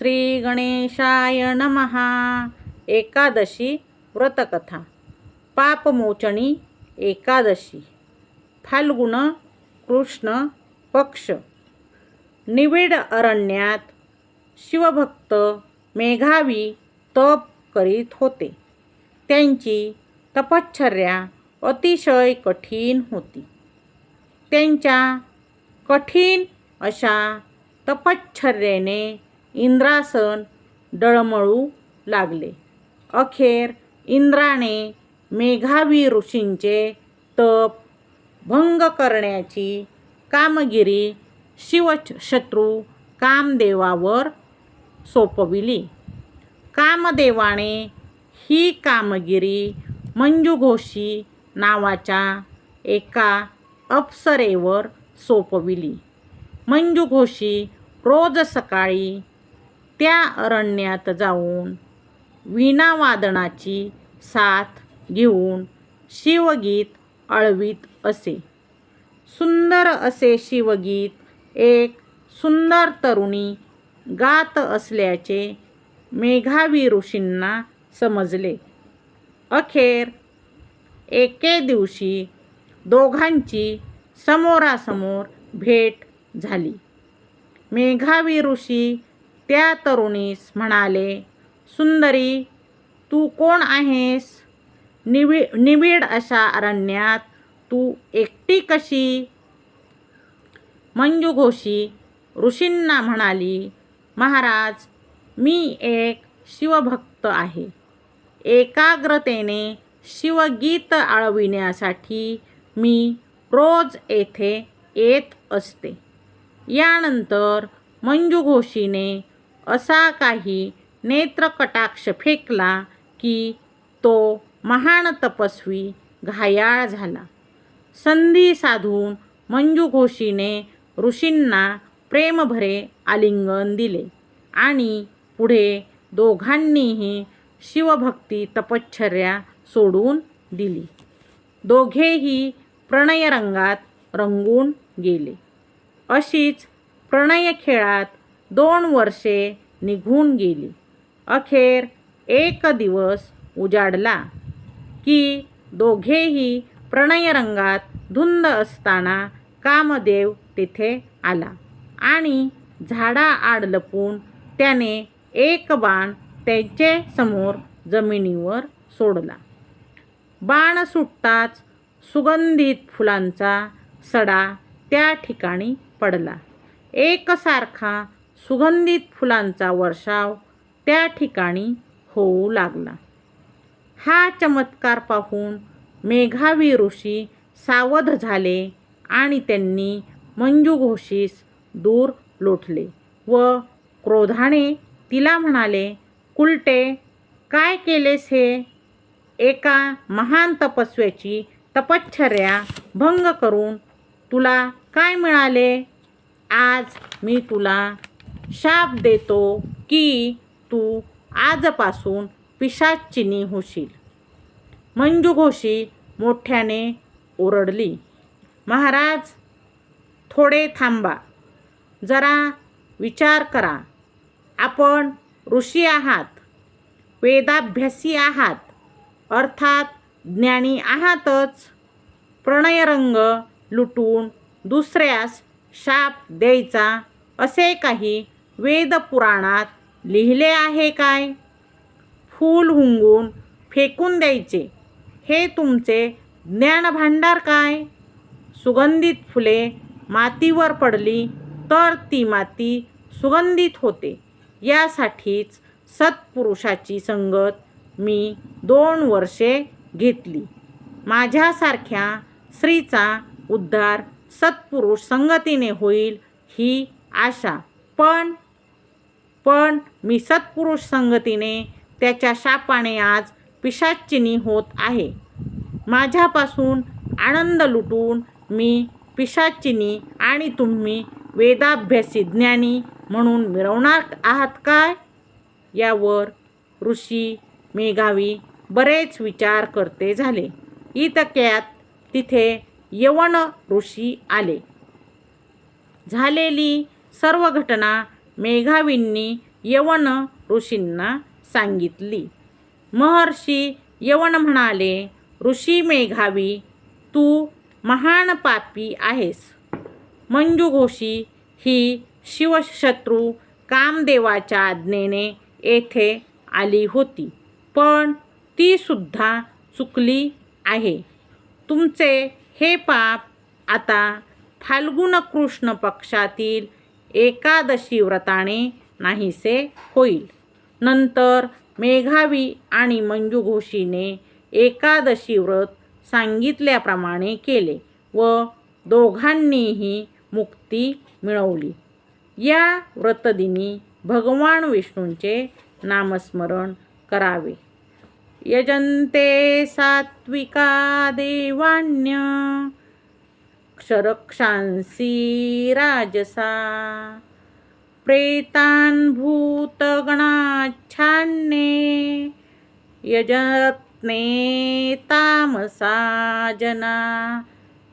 श्री गणेशाय नमहा एकादशी व्रतकथा. पापमोचनी एकादशी. फाल्गुन कृष्ण पक्ष. निविड अरण्यात शिवभक्त मेघावी तप करीत होते. त्यांची तपश्चर्या अतिशय कठीण होती. त्यांच्या कठीण अशा तपश्चर्येने इंद्रासन डळमळू लागले. अखेर इंद्राने मेघावी ऋषींचे तप भंग करण्याची कामगिरी शिवशत्रू कामदेवावर सोपविली. कामदेवाने ही कामगिरी मंजुघोषी नावाच्या एका अप्सरेवर सोपविली. मंजुघोषी रोज सकाळी त्या अरण्यात जाऊन वीणावादनाची साथ घेऊन शिवगीत अळवीत असे. सुंदर असे शिवगीत एक सुंदर तरुणी गात असल्याचे मेघावी ऋषींना समजले. अखेर एके दिवशी दोघांची समोरासमोर भेट झाली. मेघावी ऋषी त्या तरुणीस म्हणाले सुंदरी तू कोण आहेस? निवि निविड अशा अरण्यात तू एकटी कशी? मंजुघोषी ऋषींना म्हणाली महाराज मी एक शिवभक्त आहे. एकाग्रतेने शिवगीत आळविण्यासाठी मी रोज येथे येत असते. यानंतर मंजुघोषीने असा काही नेत्रकटाक्ष फेकला की तो महान तपस्वी घायाळ झाला. संधी साधून मंजूघोषीने ऋषींना प्रेमभरे आलिंगन दिले आणि पुढे दोघांनीही शिवभक्ती तपश्चर्या सोडून दिली. दोघेही प्रणयरंगात रंगून गेले. अशीच प्रणय खेळात दोन वर्षे निघून गेली. अखेर एक दिवस उजाडला की दोघेही प्रणयरंगात धुंद असताना कामदेव तिथे आला आणि झाडाआड लपून त्याने एक बाण त्यांचे समोर जमिनीवर सोडला. बाण सुटताच सुगंधित फुलांचा सडा त्या ठिकाणी पडला. एकसारखा सुगंधित फुलांचा वर्षाव त्या ठिकाणी होऊ लागला. हा चमत्कार पाहून मेघावी ऋषी सावध झाले आणि त्यांनी मंजूघोषीस दूर लोटले व क्रोधाने तिला म्हणाले कुलटे काय केलेस हे? एका महान तपस्व्याची तपश्चर्या भंग करून तुला काय मिळाले? आज मी तुला शाप देतो की तू आजपासून पिशाचिनी होशील. मंजुघोषी मोठ्याने ओरडली महाराज थोडे थांबा. जरा विचार करा. आपण ऋषी आहात वेदाभ्यासी आहात अर्थात ज्ञानी आहातच. प्रणयरंग लुटून दुसऱ्यास शाप द्यायचा असे काही वेदपुराणात लिहिले आहे काय? फूल हुंगून फेकून द्यायचे. हे तुमचे ज्ञानभांडार काय? सुगंधित फुले मातीवर पडली तर ती माती सुगंधित होते. यासाठीच सत्पुरुषाची संगत मी दोन वर्षे घेतली. माझ्यासारख्या स्त्रीचा उद्धार सत्पुरुष संगतीने होईल ही आशा. पण पण मी सत्पुरुष संगतीने त्याच्या शापाने आज पिशाचिनी होत आहे. माझ्यापासून आनंद लुटून मी पिशाचिनी आणि तुम्ही वेदाभ्यासी ज्ञानी म्हणून मिरवणार आहात काय? यावर ऋषी मेघावी बरेच विचार करते झाले. इतक्यात तिथे यवन ऋषी आले. झालेली सर्व घटना मेघावींनी यवन ऋषींना सांगितली. महर्षी यवन म्हणाले ऋषी मेघावी तू महान पापी आहेस. मंजुघोषी ही शिवशत्रू कामदेवाच्या आज्ञेने येथे आली होती पण तीसुद्धा चुकली आहे. तुमचे हे पाप आता फाल्गुन कृष्ण पक्षातील एकादशी व्रताने नाहीसे होईल. नंतर मेघावी आणि मंजुघोषीने एकादशी व्रत सांगितल्याप्रमाणे केले व दोघांनीही मुक्ती मिळवली. या व्रतदिनी भगवान विष्णूंचे नामस्मरण करावे. यजन्ते सात्विका देवान्य क्षरक्षांसी राजसा। प्रेतान् भूतगणाच्छान्ने यजत्ने तामसा जना।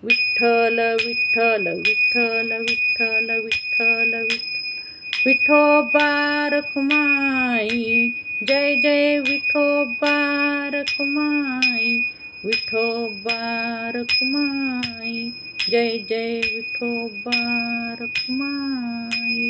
विठ्ठल विठ्ठल विठ्ठल विठ्ठल विठ्ठल विठ्ठल। विठोबा रखुमाई जय जय विठोबा रखुमाई विठोबा रखुमाई जय जय विठोबा रखुमाई